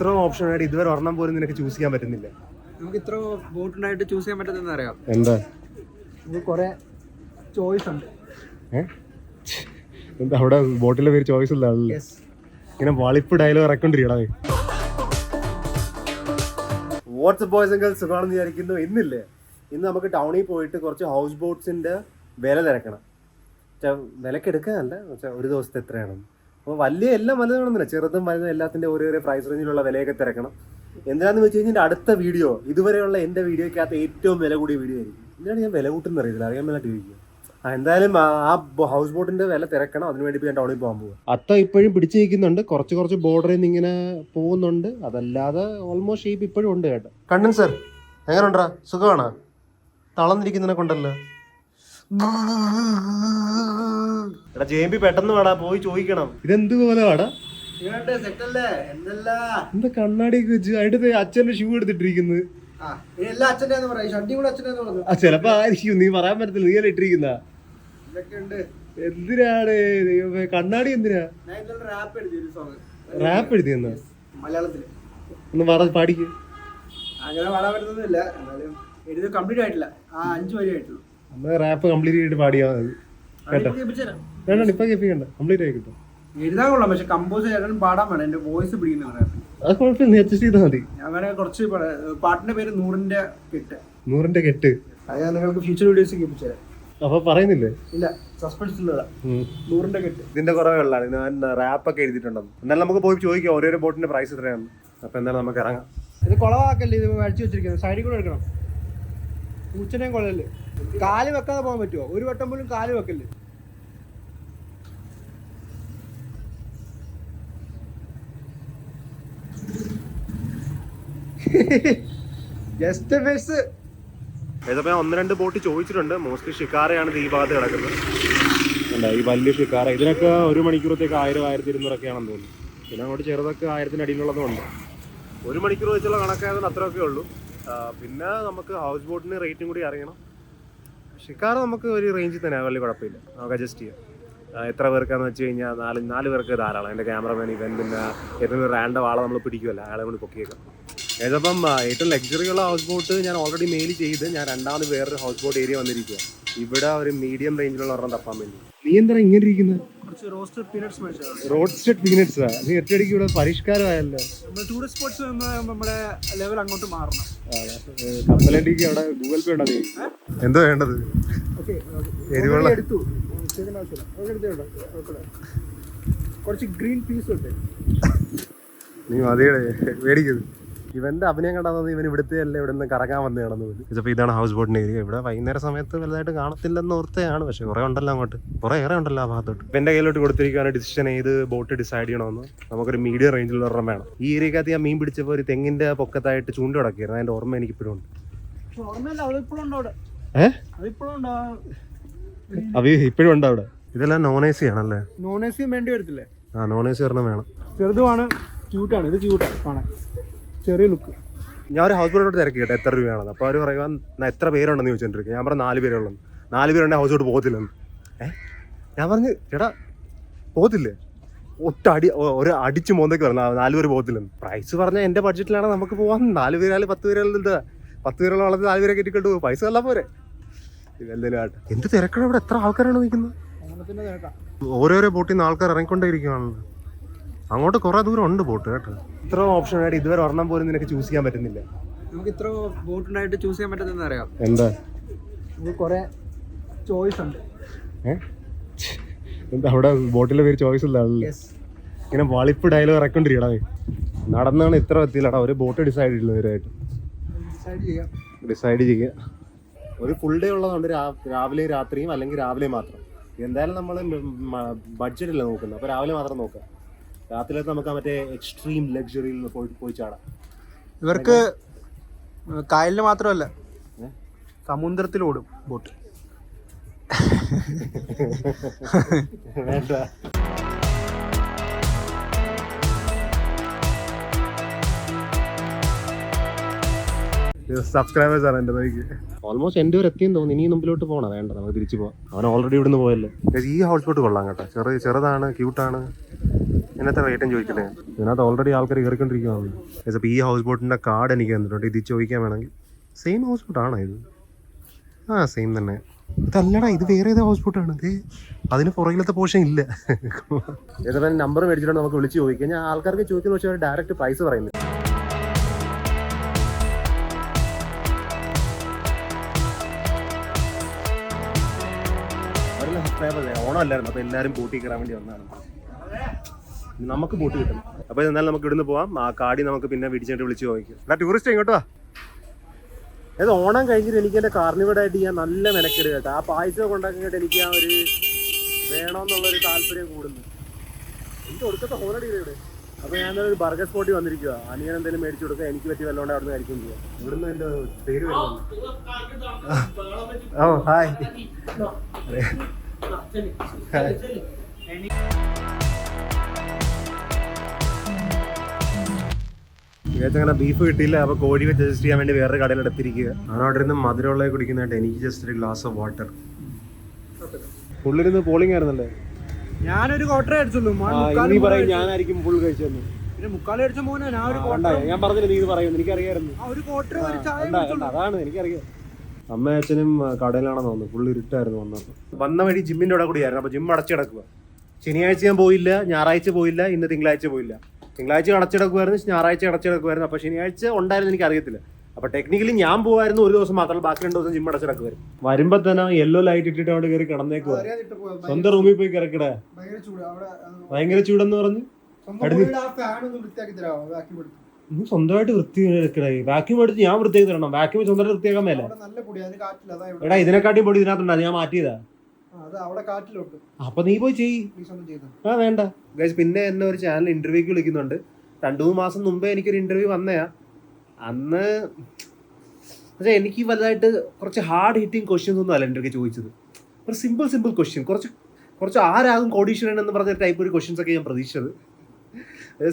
ഇത്ര ഓപ്ഷൻ ആയിട്ട് ഇതുവരെ ഒരെണ്ണം പോലും നിനക്ക് ചൂസ് ചെയ്യാൻ പറ്റുന്നില്ല. നമുക്ക് ഇത്ര ബോട്ട് ഉണ്ടായിട്ട് ചൂസ് ചെയ്യാൻ പറ്റുന്ന അറിയാം. എന്താ? നമുക്ക് കുറെ ചോയ്സ് ഉണ്ട്? എന്താ അവിടെ ബോട്ടിലെ പേര് ചോയ്സ് ഇല്ല ഇങ്ങനെ വളിപ്പ് ഡയലോഗ് ഇറക്കൊണ്ടിരിക്കടാ വാട്സപ്പ് ബോയ്സ് ആൻഡ് ഗേൾസ് സുഖമാണെന്ന് വിചാരിക്കുന്നു. ഇന്നില്ലേ? ഇന്ന് നമുക്ക് ടൗണിൽ പോയിട്ട് കുറച്ച് ഹൗസ് ബോട്ട്സിന്റെ വില തിരക്കണം. വിലക്കെടുക്കാനല്ല പക്ഷേ ഒരു ദിവസത്തെ എത്രയാണ്? അപ്പോൾ വലിയ എല്ലാം വലുതാണെന്നില്ല. ചെറുതും വലുതും എല്ലാത്തിന്റെ ഓരോ ഓരോ പ്രൈസ് റേഞ്ചിലുള്ള വിലയൊക്കെ തിരക്കണം. എന്താണെന്ന് വെച്ച് കഴിഞ്ഞാൽ അടുത്ത വീഡിയോ ഇതുവരെയുള്ള എന്റെ വീഡിയോയ്ക്കകത്ത് ഏറ്റവും വില കൂടിയ വീഡിയോ ആയിരിക്കും. എന്തിനാണ് ഞാൻ വില കൂട്ടുന്ന അറിയില്ല അറിയാൻ മേലായിട്ട് ചോദിക്കുക ആ എന്തായാലും ആ ഹൗസ് ബോട്ടിന്റെ വില തിരക്കണം. അതിന് വേണ്ടി ഞാൻ ടൗണിൽ പോകാൻ പോകും അത്ത ഇപ്പോഴും പിടിച്ചു നിൽക്കുന്നുണ്ട്. കുറച്ച് കുറച്ച് ബോർഡറിൽ നിന്ന് ഇങ്ങനെ പോകുന്നുണ്ട്. അതല്ലാതെ ഓൾമോസ്റ്റ് ഷേപ്പ് ഇപ്പോഴും ഉണ്ട് കേട്ടോ. കണ്ണൻ സർ എങ്ങനെയുണ്ടാ സുഖമാണോ? തളർന്നിരിക്കുന്നതിനെ കൊണ്ടല്ലോ? എടാ ജെയിംബി പെട്ടെന്ന് വേടാ പോയി ചോദിക്കണം. ഇതെന്ത് പോലെ വാടാ? എന്താ കണ്ണാടിയൊക്കെ വെച്ച് അടുത്ത് അച്ഛന്റെ ഷൂ എടുത്തിട്ടിരിക്കുന്നത് ചിലപ്പോ ആയിരിക്കും നീ പറയാൻ പറ്റത്തില്ല നീ അല്ല ഇട്ടിരിക്കുന്ന? ഇതൊക്കെ ഉണ്ട് എന്തിനാണ് ദൈവമേ, കണ്ണാടി എന്തിനാ? റാപ്പ് എഴുതി എന്നാ സോങ് റാപ്പ് എഴുതിയെന്നാ? മലയാളത്തിൽ ഒന്ന് പറ പാടിക്ക്. അങ്ങനെ പാടാൻ പറ്റുന്നില്ല എന്നാലും എഴുതി കംപ്ലീറ്റ് ആയിട്ടില്ല. ആ അഞ്ചു വരി ആയിട്ടുള്ളൂ അന്ന് റാപ്പ് കംപ്ലീറ്റ് ചെയ്തിട്ട് പാടിയാ മതി. കേട്ടോ. വേണ്ട ഇപ്പൊ കേൾപ്പിക്കണ്ട. കംപ്ലീറ്റ് ആയി കിട്ടും. എഴുതാൻ കൊള്ളാം പക്ഷെ കമ്പോസ് ചെയ്യാനും പാടാൻ വേണം എന്റെ വോയിസ് പിടിക്കുന്ന അത് കുഴപ്പമില്ല അഡ്ജസ്റ്റ് ചെയ്താൽ മതി. ഞാൻ വേണേ കുറച്ച് പാട്ടിന്റെ പേര് നൂറിന്റെ കെട്ട്. നൂറിന്റെ കെട്ട്. അത് ഞാൻ നിങ്ങൾക്ക് ഫ്യൂച്ചർ വീഡിയോസ് കേൾപ്പിച്ചുതരാം അപ്പൊ പറയുന്നില്ലേ? ഇല്ല സസ്പെൻസ് ഉള്ളതാ. നൂറിന്റെ കെട്ട്. ഇതിന്റെ കുറവേ ഉള്ളതാണ് ഞാൻ റാപ്പ് ഒക്കെ എഴുതിയിട്ടുണ്ടെന്ന് എന്നാലും നമുക്ക് പോയി ചോദിക്കാം. ഓരോരോ ബോട്ടിന്റെ പ്രൈസ് എത്രയാണ് അപ്പൊ എന്തായാലും നമുക്ക് ഇറങ്ങാം. ഇത് കുളവാക്കല്ലേ ഇത് അടിച്ചു വെച്ചിരിക്കുന്നത്? സൈഡിൽ കൂടെ എടുക്കണം. പൂച്ചനെയും കൊള്ളല്ലേ? കാൽ വെക്കാതെ പോകാൻ പറ്റുമോ? ഒരു വട്ടം പോലും കാൽ വെക്കല്ലേ? ജസ്റ്റ് ബസ് ഏതപ്പോ ഒന്ന് രണ്ട് ബോട്ട് ചോദിച്ചിട്ടുണ്ട്. മോസ്റ്റ്ലി ഷിക്കാറയാണ് ഈ ഭാഗത്ത് കിടക്കുന്നത്. ഈ വലിയ ഷിക്കാറ? ഇതിനൊക്കെ ഒരു മണിക്കൂറത്തേക്ക് ആയിരം ആയിരത്തി ഇരുന്നൂറൊക്കെയാണെന്ന് തോന്നുന്നു. പിന്നെ അങ്ങോട്ട് ചെറുതൊക്കെ ആയിരത്തിന് അടിയിലുള്ളതും ഉണ്ട്. ഒരു മണിക്കൂർ വെച്ചുള്ള കണക്കായതുകൊണ്ട് അത്രയൊക്കെ ഉള്ളൂ. പിന്നെ നമുക്ക് ഹൗസ് ബോട്ടിന് റേറ്റും കൂടി അറിയണം. ഷിക്കാർ നമുക്ക് ഒരു റേഞ്ചിൽ തന്നെ വലിയ കുഴപ്പമില്ല. നമുക്ക് അഡ്ജസ്റ്റ് ചെയ്യാം. എത്ര പേർക്കാന്ന് വെച്ച് കഴിഞ്ഞാൽ നാല് നാല് പേർക്ക് ധാരാളം. എന്റെ ക്യാമറമാൻ ഇവൻ പിന്നെ ഏതെങ്കിലും റാൻഡം ആളെ നമ്മൾ പിടിക്കുമല്ലോ അയാളെ കൊണ്ട് പൊക്കിയേക്കാം. ഏതപ്പം ഏറ്റവും ലക്ഷറി ഉള്ള ഹൗസ് ബോട്ട് ഞാൻ ഓൾറെഡി മെയിൽ ചെയ്ത് ഞാൻ രണ്ടാമത് വേറൊരു ഹൗസ് ബോട്ട് ഏരിയ വന്നിരിക്കുക ഇവിടെ ഒരു മീഡിയം റേഞ്ചിലുള്ള ഒരെണ്ണം തപ്പാൻ വേണ്ടി. നീ എന്താ ഇങ്ങനെ ഇരിക്കുന്നത് റോസ്റ്റഡ് പീനട്സ് നീ ഒറ്റയടിക്ക് ഇവിടെ പരിഷ്കാരമായല്ലോ. ടൂറിസ്റ്റ് സ്പോട്സ് നമ്മുടെ ലെവൽ അങ്ങോട്ട് മാറണം. കപ്പലണ്ടിക്ക് അവിടെ ഗൂഗിൾ പേ ഉണ്ടോ എന്താ വേണ്ടത്? എരിവെള്ളം എരിവുള്ള- എടുത്തു. കുറച്ച് ഗ്രീൻ പീസ് ഉണ്ട്. നീ മതിയുടെ മേടിക്കുന്നത് ഇവന്റെ അഭിനയം കണ്ടാൽ ഇവൻ ഇവിടുത്തെ അല്ല ഇവിടെ നിന്ന് കറങ്ങാൻ വന്നതാണെന്ന് പോലും ഇതിപ്പോ ഇതാണ് ഹൗസ് ബോട്ടിന്റെ ഏരിയ ഇവിടെ വൈകുന്നേര സമയത്ത് വലുതായിട്ട് കാണത്തില്ലെന്ന് ഓർത്തയാണ്. പക്ഷെ കുറെ ഉണ്ടല്ലോ അങ്ങോട്ട്. കുറെ ഏറെ ഉണ്ടല്ലോ ആ ഭാഗത്തോട്ട്. എന്റെ കയ്യിലോട്ട് കൊടുത്തിരിക്കുകയാണ് ഡിസിഷൻ ഏത് ബോട്ട് ഡിസൈഡ് ചെയ്യണമെന്ന്. നമുക്കൊരു മീഡിയം റേഞ്ചിലുള്ള ഒരെണ്ണം വേണം. ഈ ഏരിയക്കകത്ത് ഞാൻ മീൻ പിടിച്ചപ്പോൾ ഒരു തെങ്ങിന്റെ പൊക്കത്തായിട്ട് ചൂണ്ട കിടക്കുകയായിരുന്നു അതിന്റെ ഓർമ്മ എനിക്ക് ഇപ്പോഴും ഉണ്ടോ അവ ഇപ്പോഴും ഉണ്ട്? അവിടെ ഇതെല്ലാം നോൺ എ സി ആണല്ലേ നോൺ എ സി വേണ്ടി വരത്തില്ലേ? ആ നോൺ എ സി ഒരെണ്ണം വേണം. ചെറുതുമാണ് ക്യൂട്ടാണ് ഇത് ക്യൂട്ടാണ് കാണാൻ ചെറിയ ലുക്ക് ഞാൻ ഒരു ഹൗസ് ബോട്ടോട്ട് തിരക്കി കേട്ടോ എത്ര രൂപയാണെന്ന് അപ്പോൾ അവർ പറയുക "ന- എത്ര പേരുണ്ടെന്ന് ചോദിച്ചോണ്ടിരിക്കുക ഞാൻ പറഞ്ഞു നാല് പേരുള്ളൂ. നാല് പേരുണ്ടെങ്കിൽ ഹൗസ് ബോട്ട് പോകത്തില്ലെന്ന്. ഏ? ഞാൻ പറഞ്ഞു ചേട്ടാ പോകത്തില്ലേ? ഒറ്റ അടി ഒരു അടിച്ച് മോന്തേക്ക് പറഞ്ഞു നാല് പേര് പോകത്തില്ലെന്ന്. പ്രൈസ് പറഞ്ഞാൽ എന്റെ ബഡ്ജറ്റിലാണ് നമുക്ക് പോകാൻ നാല് പേരാൽ പത്ത് പേരാൽ എന്താ പത്ത് പേരുള്ള വളർത്തി നാല് പേരെ കെട്ടിക്കൊണ്ട് പോകും പൈസ അല്ല പോരെ. ഇതെന്തെങ്കിലും ആട്ടെ എന്ത് തിരക്കണം ഇവിടെ? എത്ര ആൾക്കാരാണ് നിൽക്കുന്നത്? ഓരോരോ ബോട്ടിൽ നിന്ന് ആൾക്കാർ ഇറങ്ങിക്കൊണ്ടേ ഇരിക്കുകയാണല്ലോ അങ്ങോട്ട് കുറെ ദൂരം ഉണ്ട് ബോട്ട് കേട്ടോ. ഇത്ര ഓപ്ഷൻ ആയിട്ട് ഇതുവരെ ഒരെണ്ണം പോലും നിനക്ക് ചൂസ് ചെയ്യാൻ പറ്റുന്നില്ല. നമുക്ക് ഇത്ര ബോട്ട് ഉണ്ടായിട്ട് ചൂസ് ചെയ്യാൻ പറ്റുന്ന അറിയാം? എന്താ? കുറെ ചോയ്സ് ഉണ്ട്. എന്താ അവിടെ ബോട്ടിലെ പേര് ചോയ്സ് ഇല്ല യെസ് ഇങ്ങനെ വളിപ്പ് ഡയലോഗ് ഇറക്കൊണ്ടിരിക്കടാ നടന്നാണ് ഇത്ര എത്തിയില്ലടാ. ഒരു ബോട്ട് ഡിസൈഡ് ഇവരായിട്ട് ഡിസൈഡ് ചെയ്യാം. ഡിസൈഡ് ചെയ്യുക ഒരു ഫുൾ ഡേ ഉള്ളതുകൊണ്ട് രാവിലെ രാത്രിയും അല്ലെങ്കിൽ രാവിലെ മാത്രം. എന്തായാലും നമ്മൾ ബഡ്ജറ്റ് അല്ല നോക്കുന്നത്. അപ്പോൾ രാവിലെ മാത്രം നോക്കാം രാത്രിയിലത്തെ നമുക്ക് മറ്റേ എക്സ്ട്രീം ലക്ഷറിയിൽ പോയി പോയി ചാടാം. ഇവർക്ക് കായലിന് മാത്രമല്ല? സമുദ്രത്തിലോടും ബോട്ട്. വേണ്ട. സബ്സ്ക്രൈബേഴ്സ് ആണ് എന്റെ ബൈക്ക് ഓൾമോസ്റ്റ് എന്റെ ഒരു എത്തിയെന്ന് തോന്നുന്നു. ഇനി മുമ്പിലോട്ട് പോകണം. വേണ്ട നമുക്ക് തിരിച്ചു പോവാം. അവൻ ഓൾറെഡി ഇവിടുന്ന് പോയല്ലോ. ഈ ഹൗസ് ബോട്ട് കൊള്ളാം കേട്ടോ. ചെറിയ ചെറുതാണ് ക്യൂട്ടാണ് ഇതിനകത്ത് റേറ്റും ചോദിക്കണേ ഇതിനകത്ത് ഓൾറെഡി ആൾക്കാർ കയറിക്കൊണ്ടിരിക്കുകയാണ് ഇപ്പം ഈ ഹൗസ് ബോട്ടിന്റെ കാർഡ് എനിക്ക് തന്നിട്ടുണ്ട്. ഇത് ചോദിക്കാൻ വേണമെങ്കിൽ. സെയിം ഹൗസ് ബോട്ടാണോ ഇത്? ആ സെയിം തന്നെ. ഇതല്ലടാ ഇത് വേറെ ഏതാ ഹൗസ് ബോട്ടാണ് ഇത് അതിന് പുറകിലത്തെ പോഷൻ ഇല്ല. ഏതായാലും നമ്പർ മേടിച്ചിട്ട് നമുക്ക് വിളിച്ച് ചോദിക്കാം. ഞാൻ ആൾക്കാർക്ക് ചോദിക്കുന്ന പക്ഷേ അവർ ഡയറക്റ്റ് പ്രൈസ് പറയുന്നത് ഓണം അല്ലായിരുന്നു. ആണ്. ഓണമല്ലായിരുന്നു അപ്പോൾ എല്ലാവരും ബോട്ടിൽ കയറാൻ വേണ്ടി വന്നതാണ്. നമുക്ക് ബോട്ട് കിട്ടും. അപ്പോൾ എന്നാലും നമുക്ക് ഇവിടുന്ന് പോവാം. ആ കാടി നമുക്ക് പിന്നെ വിടിച്ചിട്ട് വിളിച്ച് നോക്കി എന്നാ ടൂറിസ്റ്റ് ഇങ്ങോട്ടോ ഏത് ഓണം കഴിഞ്ഞിട്ട് എനിക്ക് എന്റെ കാർണിവടായിട്ട് ഞാൻ നല്ല മെനക്കെട് കേട്ടോ. ആ പായസം കൊണ്ടാക്കിയിട്ട് എനിക്ക് ആ ഒരു വേണമെന്നുള്ളൊരു താല്പര്യം കൂടുന്നു. എനിക്ക് ഒടുക്കത്തെ ഹോണടി ഇവിടെ. അപ്പോൾ ഒരു ബർഗർ സ്പോട്ടിൽ വന്നിരിക്കുക അനിയൻ എന്തെങ്കിലും മേടിച്ചു കൊടുക്കുക എനിക്ക് പറ്റി വല്ലോണ്ട് അവിടെ നിന്ന് കഴിക്കും ചെയ്യാം. ഇവിടുന്ന് എന്റെ പേര് വരുന്നുണ്ട് ഓ ഹായ് അങ്ങനെ ബീഫ് കിട്ടിയില്ല. അപ്പൊ കോഴി വെച്ച് അഡ്ജസ്റ്റ് ചെയ്യാൻ വേണ്ടി വേറെ കടയിൽ എടുത്തിരിക്കുക. ഞാൻ അവിടെ ഇരുന്ന് മധുരമുള്ള കുടിക്കുന്നതായിട്ട് എനിക്ക് ജസ്റ്റ് ഒരു ഗ്ലാസ് ഓഫ് വാട്ടർ പുള്ളിരുന്ന് പോളിംഗ് ആയിരുന്നല്ലേ? ഞാനൊരു ക്വാർട്ടർ അടിച്ചുള്ളൂ. പറയും അടിച്ചു. ഞാനായിരിക്കും ഫുൾ കഴിച്ചതെന്ന് പിന്നെ മുക്കാലും അടിച്ച മോനെ ഞാൻ ഒരു ആ, quarter- കണ്ടാ, ഞാൻ പറഞ്ഞില്ല നീ ഇത് പറയുന്നു എനിക്കറിയായിരുന്നു. ആ, ഒരു ക്വാർട്ടർ ഒരു ചായ കണ്ടാ, കണ്ടാ, അതാണ് എനിക്കറിയാം. അമ്മ അച്ഛനും കടയിലാണെന്ന് തോന്നുന്നു. ഫുള്ള് ഇരുട്ടായിരുന്നു വന്നപ്പോൾ വന്ന വഴി ജിമ്മിന്റെ അവിടെ കൂടിയായിരുന്നു അപ്പൊ ജിം അടച്ചിടക്കുക ശനിയാഴ്ച ഞാൻ പോയില്ല ഞായറാഴ്ച പോയില്ല ഇന്ന് തിങ്കളാഴ്ച പോയില്ല. തിങ്കളാഴ്ച അടച്ചിടക്കുമായിരുന്നു ഞായറാഴ്ച അടച്ചിടക്കുമായിരുന്നു. അപ്പൊ ശനിയാഴ്ച ഉണ്ടായിരുന്നു എനിക്ക് അറിയത്തില്ല അപ്പൊ ടെക്നിക്കലി ഞാൻ പോകുമായിരുന്നു ഒരു ദിവസം മാത്രമല്ല ബാക്കി രണ്ട് ദിവസം ജിം അടച്ചിടക്കുമായിരുന്നു. വരുമ്പോ തന്നെ യെല്ലോ ലൈറ്റ് ഇട്ടിട്ട് അവിടെ കയറി കിടന്നേക്കുക. സ്വന്തം റൂമിൽ പോയി കിടക്കടേ. ഭയങ്കര ചൂടെന്ന് പറഞ്ഞു? സ്വന്തം ആ ഫാൻ ഒന്ന് വൃത്തിയാക്കി വാക്കി കൊടുത്തു നീ സ്വന്തമായിട്ട് വൃത്തി വാക്യൂം എടുത്ത് ഞാൻ വൃത്തിയാക്കി തരണം. വാക്യൂം സ്വന്തമായിട്ട് വൃത്തിയാക്കാൻ മേലെ. എടാ ഇതിനെക്കാട്ടിയും പൊടി ഇതിനകത്തുണ്ടാ. ഞാൻ മാറ്റിയതാ. അപ്പൊ നീ പോയി ചെയ്തു ആ വേണ്ട. ഗൈസ് പിന്നെ എന്നെ ഒരു ചാനൽ ഇന്റർവ്യൂക്ക് വിളിക്കുന്നുണ്ട്. രണ്ടു മൂന്ന് മാസം മുമ്പേ എനിക്കൊരു ഇന്റർവ്യൂ വന്നയാ. അന്ന് പക്ഷേ എനിക്ക് വലുതായിട്ട് കുറച്ച് ഹാർഡ് ഹിറ്റിംഗ് ക്വസ്റ്റ്യൻസ് ഒന്നും അല്ല എന്റെ അടുത്ത് ചോദിച്ചത്. ഒരു സിമ്പിൾ സിമ്പിൾ ക്വസ്റ്റ്യൻ കുറച്ച് കുറച്ച് ആരാകും കോടീശ്വരൻ എന്ന് പറഞ്ഞ ടൈപ്പ് ഒരു ക്വസ്റ്റ്യൻസ് ഒക്കെ ഞാൻ പ്രതീക്ഷിച്ചത്.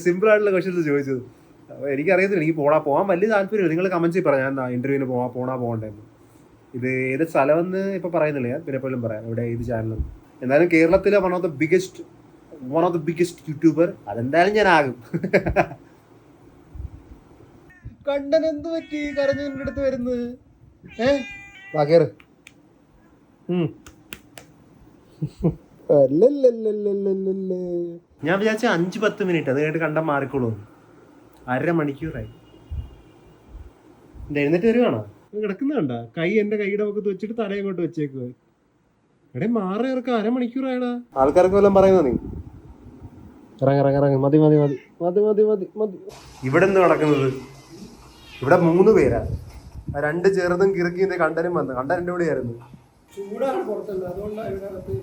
സിമ്പിൾ ആയിട്ടുള്ള ക്വസ്റ്റ്യൻസ് ചോദിച്ചത്. അപ്പോൾ എനിക്കറിയത്തില്ല എനിക്ക് പോടാ പോകാൻ വലിയ താല്പര്യമില്ല. നിങ്ങൾ കമൻസിൽ പറയാം ഞാൻ ഇന്റർവ്യൂവിന് പോവാ പോണാ പോകണ്ടെന്ന് ഇത് ഏത് സ്ഥലമെന്ന് ഇപ്പോൾ പറയുന്നില്ല. ഞാൻ പിന്നെ പോലും പറയാം. ഇവിടെ ഏത് ചാനലും എന്തായാലും കേരളത്തിലെ one of the biggest one of the biggest YouTuber അതെന്തായാലും ഞാൻ ആകും. ഞാൻ വിചാരിച്ച അഞ്ച് പത്ത് മിനിറ്റ് അത് കേട്ട് കണ്ടാൽ മാറിക്കോളൂ. അര മണിക്കൂറായി എഴുന്നേറ്റ് വരുവാണോ? കിടക്കുന്ന കണ്ട കൈ എന്റെ കൈയുടെ പക്കത്ത് വെച്ചിട്ട് തല അങ്ങോട്ട് വെച്ചേക്കുക എടേ മാറി ഇറക്ക അരമണിക്കൂറായടാ ആൾക്കാർക്ക് വല്ലതും പറയുന്ന നീ? ഇറങ്ങ ഇറങ്ങ ഇറങ്ങ. മതി മതി മതി. മതി മതി മതി മതി. ഇവിടെ നിന്ന് നടക്കുന്നത്? ഇവിടെ മൂന്ന് പേരാ. ആ രണ്ട് ചെറുതും കിറുക്കി ഇത് കണ്ടനും വന്നു. കണ്ടൻ ഇവിടെ അകത്ത്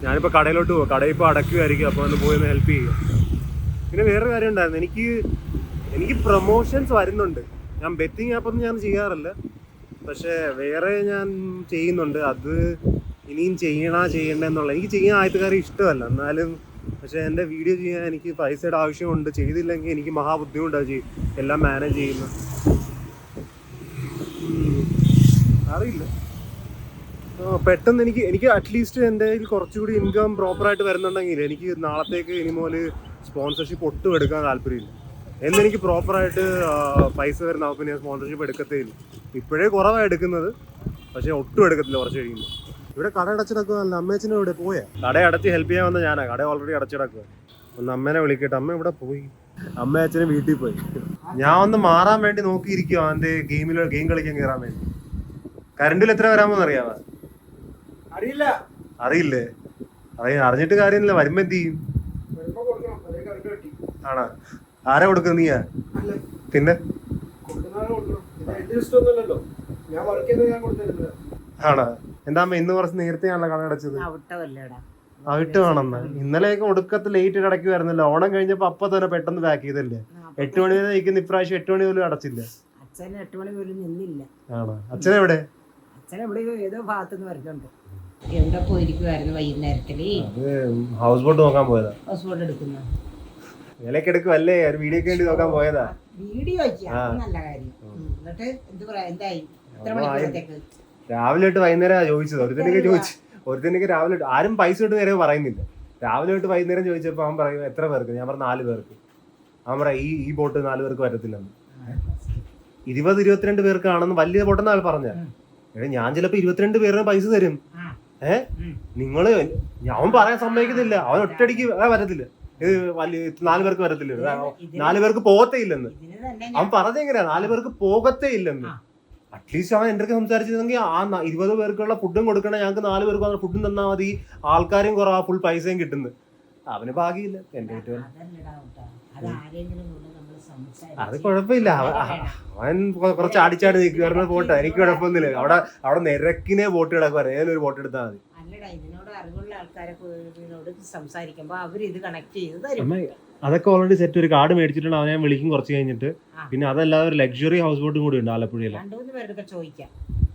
ഞാനിപ്പോ കടയിലോട്ട് പോകും കടയിൽ ഇപ്പോൾ അടക്കുകയായിരിക്കും. അപ്പോൾ ഒന്ന് പോയി ഒന്ന് ഹെൽപ്പ് ചെയ്യുക. പിന്നെ വേറൊരു കാര്യം ഉണ്ടായിരുന്നു. എനിക്ക് എനിക്ക് പ്രൊമോഷൻസ് വരുന്നുണ്ട്. ഞാൻ ബെറ്റിംഗ് ആപ്പൊന്നും ഞാൻ ചെയ്യാറില്ല. പക്ഷേ വേറെ ഞാൻ ചെയ്യുന്നുണ്ട്. അത് ഇനിയും ചെയ്യണ ചെയ്യണ്ടെന്നുള്ള എനിക്ക് ചെയ്യാൻ ആയത്തുകാരെ ഇഷ്ടമല്ല. എന്നാലും പക്ഷേ എന്റെ വീഡിയോ ചെയ്യാൻ എനിക്ക് പൈസയുടെ ആവശ്യമുണ്ട്. ചെയ്തില്ലെങ്കിൽ എനിക്ക് മഹാബുദ്ധിമുട്ടാണ് ചെയ്യും എല്ലാം മാനേജ് ചെയ്യുന്നത്. അറിയില്ല. പെട്ടെന്ന് എനിക്ക് എനിക്ക് അറ്റ്ലീസ്റ്റ് എന്റെ കയ്യിൽ കുറച്ചുകൂടി ഇൻകം പ്രോപ്പറായിട്ട് വരുന്നുണ്ടെങ്കിൽ എനിക്ക് നാളത്തേക്ക് ഇനി മുതൽ സ്പോൺസർഷിപ്പ് ഒട്ടും എടുക്കാൻ താല്പര്യമില്ല. എന്നെനിക്ക് പ്രോപ്പറായിട്ട് പൈസ വരുന്ന അപ്പം ഞാൻ സ്പോൺസർഷിപ്പ് എടുക്കത്തേ ഇല്ല ഇപ്പോഴേ കുറവാണ് എടുക്കുന്നത്. പക്ഷേ ഒട്ടും എടുക്കത്തില്ല കുറച്ച് കഴിയുമ്പോൾ ഇവിടെ കട അടച്ചിടക്കുന്നല്ല അമ്മേച്ചനും ഇവിടെ പോയാ? കട അടച്ച് ഹെൽപ്പ് ചെയ്യാൻ വന്ന ഞാനാ. കട ഓൾറെഡി അടച്ചിടക്കുക ഒന്ന് അമ്മേനെ വിളിക്കട്ടെ. അമ്മ ഇവിടെ പോയി. അമ്മ അച്ഛനും വീട്ടിൽ പോയി. ഞാൻ ഒന്ന് മാറാൻ വേണ്ടി നോക്കിയിരിക്കുക എന്റെ ഗെയിമിൽ ഗെയിം കളിക്കാൻ കയറാൻ വേണ്ടി. കരണ്ടിൽ എത്ര വരാമോന്ന് അറിയാമോ? അറിയില്ല. അറിയില്ലേ? അറിയ അറിഞ്ഞിട്ട് കാര്യമില്ല. വരുമ്പോ എന്ത് ചെയ്യും? ആണാ? ആരാ കൊടുക്കുന്നത് നീയാ? പിന്നെ ആണോ? എന്താ അമ്മ ഇന്ന് കുറച്ച് നേരത്തെയാണല്ലോ കട അടച്ചത്? അവിട്ട് വേണമെന്ന്. ഇന്നലെയൊക്കെ ഒടുക്കത്ത് ലേറ്റ് കിടക്കുമായിരുന്നല്ലോ ഓണം കഴിഞ്ഞപ്പോ അപ്പൊ തന്നെ പെട്ടെന്ന് പാക്ക് ചെയ്തല്ലേ? എട്ട് മണി വരെ നിൽക്കുന്ന ഇപ്രാവശ്യം എട്ട് മണി പോലും അടച്ചില്ല. അച്ഛൻ എട്ട് മണി പോലും നിന്നില്ല. ആണോ? അച്ഛനെവിടെ അച്ഛൻ എവിടെ? ഏതോ ഭാഗത്തുനിന്ന് വരുന്നുണ്ട്. എവിടെ പോയിരിക്കുമായിരുന്നു വൈകുന്നേരത്തിൽ? ഹൗസ് ബോട്ട് നോക്കാൻ പോയതാ. ഹൗസ് ബോട്ട് എടുക്കുന്ന. ഇലക്ക് എടുക്കുമല്ലേ ഒരു വീഡിയോക്ക് വേണ്ടി നോക്കാൻ പോയതാ. വീഡിയോ നല്ല കാര്യം. എന്നിട്ട് എന്ത് പറയാ എന്തായി? എത്ര മണിക്കൂറത്തേക്ക് രാവിലെ തൊട്ട് വൈകുന്നേരം ചോദിച്ചത്? ഒരുത്തനൊക്കെ ചോദിച്ചു ഒരുത്തനൊക്കെ രാവിലെ ആരും പൈസ ഇട്ട് നേരെ പറയുന്നില്ല. രാവിലെ തൊട്ട് വൈകുന്നേരം ചോദിച്ചപ്പോൾ അവൻ പറയും എത്ര പേർക്ക്? ഞാൻ പറഞ്ഞു നാല് പേർക്ക്. അവൻ പറയാം ഈ ഈ ബോട്ട് നാല് പേർക്ക് വരത്തില്ലെന്ന്. ഇരുപത് ഇരുപത്തിരണ്ട് പേർക്കാണെന്ന് വലിയ ബോട്ടെന്ന് ആൾ പറഞ്ഞ. എടാ ഞാൻ ചിലപ്പോ ഇരുപത്തിരണ്ട് പേരുടെ പൈസ തരും. ഏഹ് നിങ്ങൾ അവൻ പറയാൻ സമ്മതിക്കുന്നില്ല അവൻ ഒറ്റടിക്ക് വരത്തില്ല. ഇത് വലിയ നാല് പേർക്ക് വരത്തില്ല? നാലു നാല് പേർക്ക് പോകത്തേ ഇല്ലെന്ന്. ഇതിന് തന്നെ അവൻ പറഞ്ഞെങ്ങനെയാ നാല് പേർക്ക് പോകത്തേ ഇല്ലെന്ന്. ആ. അറ്റ്ലീസ്റ്റ് അവൻ എന്റെ അടുത്ത് സംസാരിച്ചിരുന്നെങ്കിൽ ആ ന- ഇരുപത് പേർക്കുള്ള ഫുഡും കൊടുക്കണം. ഞങ്ങൾക്ക് നാല് പേർക്ക് ഫുഡും തന്നാൽ മതി. ആൾക്കാരും കുറവാ ഫുൾ പൈസയും കിട്ടുന്നു. അവന് ഭാഗ്യമില്ല. എന്റെ ഏറ്റവും അതല്ലടാ കേട്ടോ അത് ആരെങ്കിലും കൊണ്ട് നമ്മൾ സംസാരിച്ച് അത് കുഴപ്പമില്ല. അവ-. അവൻ കൊ- കുറച്ച് അടിച്ചാടി നിൽക്കുക പോട്ടെ. എനിക്ക് കുഴപ്പമൊന്നുമില്ല. അവിടെ അവിടെ നിരക്കിനെ ബോട്ട് കിടക്കുക ഏതൊരു ബോട്ട് എടുത്താൽ മതി. ഇതിനോട് അറിവുള്ള ഇതിനോട് സംസാരിക്കുമ്പോൾ കണക്ട് ചെയ്ത് തരും. അമ്മ അതൊക്കെ ഓൾറെഡി സെറ്റ് ഒരു കാർഡ് മേടിച്ചിട്ടുണ്ട്. അവനെ ഞാൻ വിളിക്കും കുറച്ച് കഴിഞ്ഞിട്ട്. ആ. പിന്നെ അതല്ലാതെ ഒരു ലക്ഷറി ഹൗസ് ബോട്ടും കൂടി ഉണ്ട് ആലപ്പുഴയിൽ രണ്ടു മൂന്ന് പേരൊക്കെ ചോദിക്കാം.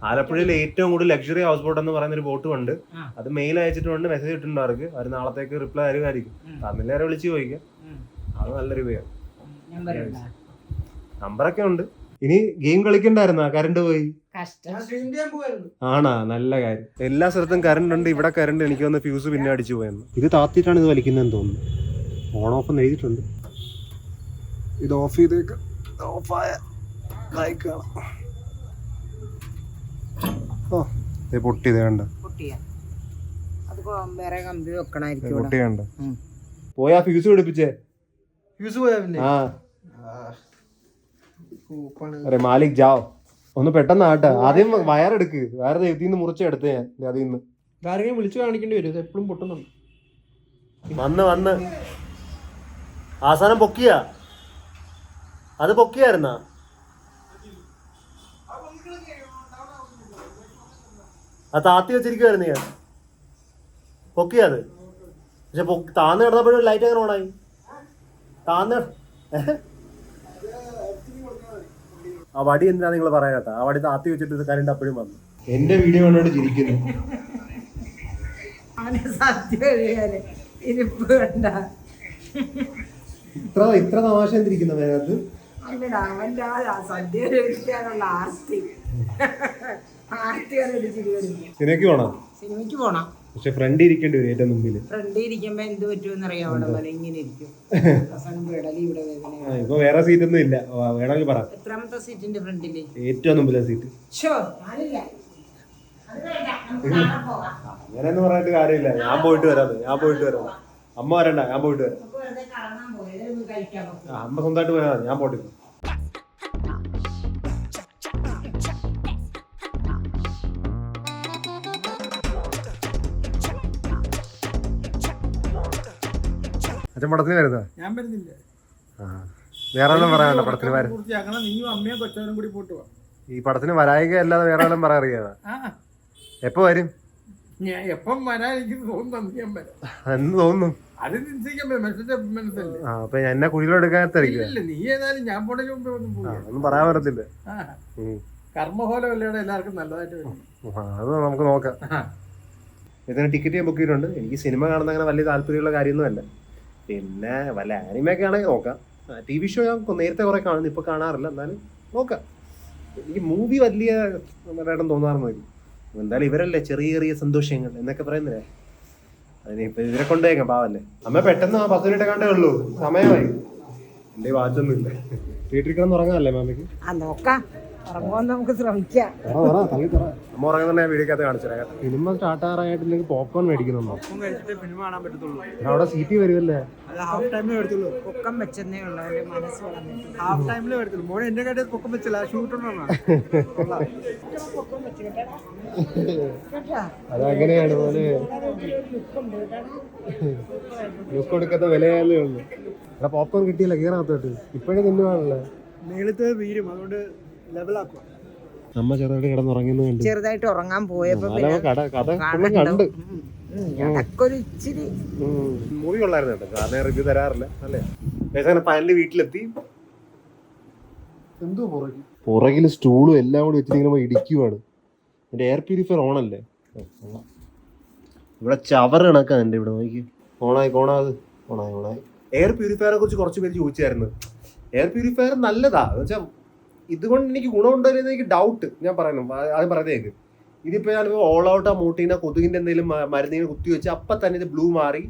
ആലപ്പുഴയിൽ ഏറ്റവും കൂടുതൽ ലക്ഷറി ഹൗസ് ബോട്ട് എന്ന് പറയുന്ന ഒരു ബോട്ടും ഉണ്ട്. ആ. അത് മെയിൽ അയച്ചിട്ടുണ്ട് മെസ്സേജ് ഇട്ടിട്ടുണ്ട് അവർക്ക് അവർ നാളത്തേക്ക് റിപ്ലൈ തരുമായിരിക്കും. ഉം. വിളിച്ച് ചോദിക്കാം. ഉം. അത് നല്ലൊരു ഉപയോഗം. നമ്പർ ഉണ്ടോ? നമ്പറൊക്കെ ഉണ്ട്. ഇനി ഗെയിം കളിക്കണ്ടായിരുന്നാ? കറണ്ട് പോയി. കഷ്ടം. ഞാൻ സ്ക്രീൻ ചെയ്യാൻ പോവായിരുന്നു. ആണാ? നല്ല കാര്യം. എല്ലാ സ്ഥലത്തും കറണ്ട് ഉണ്ട്. ഇവിടെ കറണ്ട് എനിക്ക് വന്ന ഫ്യൂസ് പിന്നെ അടിച്ചു പോയെന്ന്. ഇത് താത്തിയിട്ടാണ് ഇത് വലിക്കുന്നതെന്ന് തോന്നുന്നു. ഓൺ ഓഫ് എന്ന് എഴുതിയിട്ടുണ്ട്. ഇത് ഓഫ് ചെയ്തേക്ക്. ഓഫായ ഓ പൊട്ടിയത് കണ്ട. പോയാ ഫ്യൂസ് പിടിപ്പിച്ചേ. ഫ്യൂസ് പോയാ പിന്നെ? ആ. അരെ മാലിക് ജാവ്. ഒന്ന് പെട്ടെന്ന് ആട്ടെ. ആദ്യം വയറെടുക്ക്. വയറ് നിന്ന് മുറിച്ചെടുത്ത് ഞാൻ. അതിൽ നിന്ന് ആരെങ്കിലും വിളിച്ചു കാണിക്കേണ്ടി വരും. എപ്പോഴും പൊട്ടുന്നുണ്ട്. വന്ന് വന്ന്. ആസാനം പൊക്കിയ? അത് പൊക്കിയായിരുന്ന? അത് താത്തി വെച്ചിരിക്കുവായിരുന്നു ഞാൻ. പൊക്കിയ അത്? പക്ഷെ താന്ന് കിടന്നപ്പോഴും ലൈറ്റ് അങ്ങനെ ഓണായി താന്ന് ഏഹ്? ആ വടി എന്തിനാ നിങ്ങൾ പറയാത്ത ആ വടി താത്തി വെച്ചിട്ട് കരണ്ട് അപ്പോഴും വന്നു. എന്റെ വീഡിയോ കണ്ടോണ്ട് ചിരിക്കുന്നു. അവന് ഇരിപ്പ് ഇത്ര ഇത്ര തമാശ എന്തിരിക്കുന്ന അതിനകത്ത് അല്ലടാ അവന്റെ ആ സദ്യ കഴിക്കാനുള്ള ആർത്തി ആർത്തിയാണ് ചിരി വരുന്നത് സിനിമയ്ക്ക് പോണം? സിനിമയ്ക്ക് പോണം. പക്ഷെ ഫ്രണ്ട് ഇരിക്കേണ്ടി വരും ഏറ്റവും മുമ്പിൽ ഫ്രണ്ട് ഇരിക്കുമ്പോ എന്ത് പറ്റുമെന്ന് അറിയാം അവിടെ ഇങ്ങനെ ഇരിക്കും. അവസാനം വിടലി ഇവിടെ വേദന ഇപ്പൊ വേറെ സീറ്റ് ഒന്നും ഇല്ല. വേണമെങ്കിൽ പറ. എത്രാമത്തെ സീറ്റിന്റെ ഫ്രണ്ടിൽ ഏറ്റവും മുമ്പിലെ സീറ്റ് അങ്ങനെയൊന്നും പറഞ്ഞിട്ട് കാര്യമില്ല. ഞാൻ പോയിട്ട് വരാം. ഞാൻ പോയിട്ട് വരാം. അമ്മ വരണ്ട ഞാൻ പോയിട്ട് വരാം. അമ്മ സ്വന്തമായിട്ട് പോയാൽ ഞാൻ പോയിട്ട് അച്ഛൻ പടത്തിന് വരുന്നോ? ഞാൻ വരുന്നില്ല. ആ. വേറെ ഒന്നും പറയാനല്ല പടത്തിന് വരാൻ. പൂർത്തിയാക്കണം. നീയും അമ്മയും കൊച്ചവനും കൂടി പോട്ട് പോവാ ഈ പടത്തിന് വരായിക അല്ലാതെ വേറെ ആളും പറയാൻ അറിയാതെ? ആ എപ്പോ വരും? ഞാൻ എപ്പം വരാൻ എനിക്ക് തോന്നുന്നു ഞാൻ വരാം. എന്ന് തോന്നുന്നു. അത് നിശ്ചയിക്കാൻ പറ്റും. മനുഷ്യന്റെ മനസ്സല്ലേ ആ അപ്പൊ എന്നെ കുഴിയിലെടുക്കാത്തായിരിക്കും ഇല്ല നീ ഏതായാലും ഞാൻ പോണതിന് മുമ്പേ ഒന്നും ആ ഒന്നും പറയാൻ പറ്റത്തില്ല. ഉം. കർമ്മഫലം എല്ലാവർക്കും നല്ലതായിട്ട് വരും ആ, അത് നമുക്ക് നോക്കാം. ഇതിന് ടിക്കറ്റ് ഞാൻ ബുക്ക് ചെയ്തിട്ടുണ്ട്. എനിക്ക് സിനിമ കാണുന്ന അങ്ങനെ വലിയ താല്പര്യമുള്ള കാര്യമൊന്നുമല്ല. പിന്നെ വല്ല ആനിമയൊക്കെ ആണെങ്കിൽ നോക്കാം ടി വി ഷോ ഞാൻ നേരത്തെ കുറെ കാണുന്നു. ഇപ്പൊ കാണാറില്ല. എന്നാലും നോക്കാം. എനിക്ക് മൂവി വലിയ ഇടം തോന്നാറുണ്ട്. എന്തായാലും ഇവരല്ലേ ചെറിയ ചെറിയ സന്തോഷങ്ങൾ എന്നൊക്കെ പറയുന്നില്ലേ? അതിനിപ്പോ ഇവരെ കൊണ്ടേക്കാം പാവല്ലേ. അമ്മ പെട്ടെന്ന് ആ പത്ത് മിനിറ്റ് കണ്ടേ ഉള്ളൂ. സമയമായി. എന്റെ വാച്ചൊന്നും ഇല്ല വീട്ടിൽ കിടന്ന് മാമിക്ക്? മാമയ്ക്ക് ആ നോക്കാം. സിനിമ സ്റ്റാർട്ട് ആറായിട്ടില്ലെങ്കിൽ പോപ്കോൺ മേടിക്കുന്നുണ്ടോ? അവിടെ കഴിച്ചിട്ട് സിനിമ കാണാൻ പറ്റത്തുള്ളൂ. അവിടെ സീറ്റി വരുമല്ലേ അത് ഹാഫ് ടൈമിലേ വരത്തുള്ളൂ. പൊക്കം വെച്ചെന്നേ ഉള്ളൂ. അവന്റെ മനസ്സ് വളർന്നിട്ട്. ഹാഫ് ടൈമിലേ വരത്തുള്ളൂ. മോനെ എന്നെ പൊക്കം വെച്ചില്ല. കേട്ടാ അതങ്ങനെയാണ് മോനെ. കൊടുക്കാത്ത വിലയാലേ ഉള്ളു. എടാ പോപ്കോൺ കിട്ടിയില്ല കീറാത്തോട്ട് ഇപ്പോഴേ തിന്നുവാണല്ലേ. മേളത്തെ വീരും. അതുകൊണ്ട് അമ്മ ചെറുതായിട്ട് കിടന്നുറങ്ങുന്നു കണ്ട്. ചെറുതായിട്ട് ഉറങ്ങാൻ പോയപ്പോ അല്ല, പിന്നെ കട കഥ? കണ്ട്. ഉം. ഉം, അതൊക്കെ ഒരു ഇച്ചിരി മൂവി കൊള്ളായിരുന്നു കേട്ടോ. കാരണം റിവ്യൂ തരാറില്ല. അല്ലേ? അങ്ങനെ ഫൈനലി വീട്ടിലെത്തി. എന്തോ പുറകെ? പുറകിൽ സ്റ്റൂളും എല്ലാം കൂടി വെച്ചിട്ട് ഇങ്ങനെ ഇടിക്കുവാണ്. എന്റെ എയർ പ്യൂരിഫയർ ഓൺ ഓണല്ലേ ഇവിടെ ചവർ കണക്കാ എന്റെ ഇവിടെ നോക്കി ഓണായി ഓണാത്. ഓണായി ഓണായി. എയർ പ്യൂരിഫയറെ കുറിച്ച് കുറച്ച് പേര് ചോദിച്ചായിരുന്നു. എയർ പ്യൂരിഫയർ നല്ലതാ. എന്ന് വെച്ചാൽ ഇതുകൊണ്ട് എനിക്ക് ഗുണമുണ്ടോ എന്ന് എനിക്ക് ഡൗട്ട് ഞാൻ പറയുന്നു. അത് പറയുന്നേക്ക് ഇതിപ്പോ ഞാൻ ഓൾ ഔട്ട് ആ മൂട്ടീനെ കൊതുകിന്റെ എന്തെങ്കിലും മരുന്നിനെ കുത്തി വെച്ച് അപ്പൊ തന്നെ ഇത് ബ്ലൂ മാറി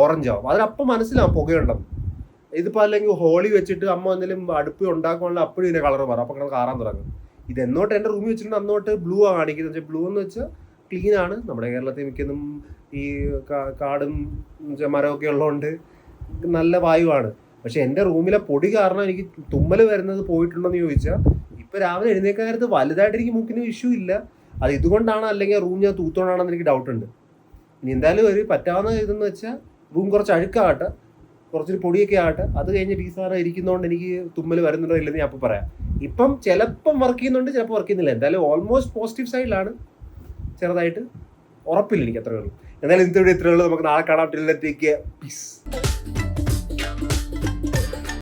ഓറഞ്ച് ആവും. അതിനപ്പം മനസ്സിലാവും പുകയുണ്ടെന്ന്. ഇതിപ്പോൾ അല്ലെങ്കിൽ ഹോളി വെച്ചിട്ട് അമ്മ എന്തെങ്കിലും അടുപ്പ് ഉണ്ടാക്കുവാണെങ്കിൽ അപ്പോഴും ഇതിന്റെ കളർ മാറും. അപ്പം കിടന്ന് കാറാൻ തുടങ്ങും. ഇത് എന്നോട്ട് എന്റെ റൂമിൽ വെച്ചിട്ടുണ്ട് അന്നോട്ട് ബ്ലൂ ആണ് കാണിക്കുന്നത്. വെച്ചാൽ ബ്ലൂ എന്ന് വെച്ചാൽ ക്ലീൻ ആണ്. നമ്മുടെ കേരളത്തിൽ മിക്കതും ഈ കാടും മരമൊക്കെ ഉള്ളതുകൊണ്ട് നല്ല വായുവാണ് പക്ഷെ എന്റെ റൂമിലെ പൊടി കാരണം എനിക്ക് തുമ്മൽ വരുന്നത് പോയിട്ടുണ്ടോന്ന് ചോദിച്ചാൽ ഇപ്പൊ രാവിലെ എഴുന്നേക്കാൻ വലുതായിട്ട് എനിക്ക് മൂക്കിന് ഇഷ്യൂ ഇല്ല. അത് ഇതുകൊണ്ടാണ് അല്ലെങ്കിൽ റൂം ഞാൻ തൂത്തോണ്ടാണെന്ന് എനിക്ക് ഡൗട്ട് ഉണ്ട്. ഇനി എന്തായാലും ഒരു പറ്റാവുന്ന ഇതെന്ന് വെച്ചാൽ റൂം കുറച്ച് അഴുക്കാകട്ടെ കുറച്ചൊരു പൊടിയൊക്കെ ആകട്ടെ അത് കഴിഞ്ഞ് ഈ സാറ് ഇരിക്കുന്നതുകൊണ്ട് എനിക്ക് തുമ്മൽ വരുന്നുണ്ടോ ഇല്ലെന്ന് ഞാൻ അപ്പോൾ പറയാം. ഇപ്പം ചിലപ്പം വർക്ക് ചെയ്യുന്നുണ്ട് ചിലപ്പോൾ വർക്ക് ചെയ്യുന്നില്ല. എന്തായാലും ഓൾമോസ്റ്റ് പോസിറ്റീവ് സൈഡിലാണ് ചെറുതായിട്ട്. ഉറപ്പില്ല എനിക്ക് അത്രയേ ഉള്ളൂ. എന്തായാലും ഇന്നത്തെ ഇവിടെ ഇത്രയേ ഉള്ളൂ. നമുക്ക് നാളെ കാണാം. Till piece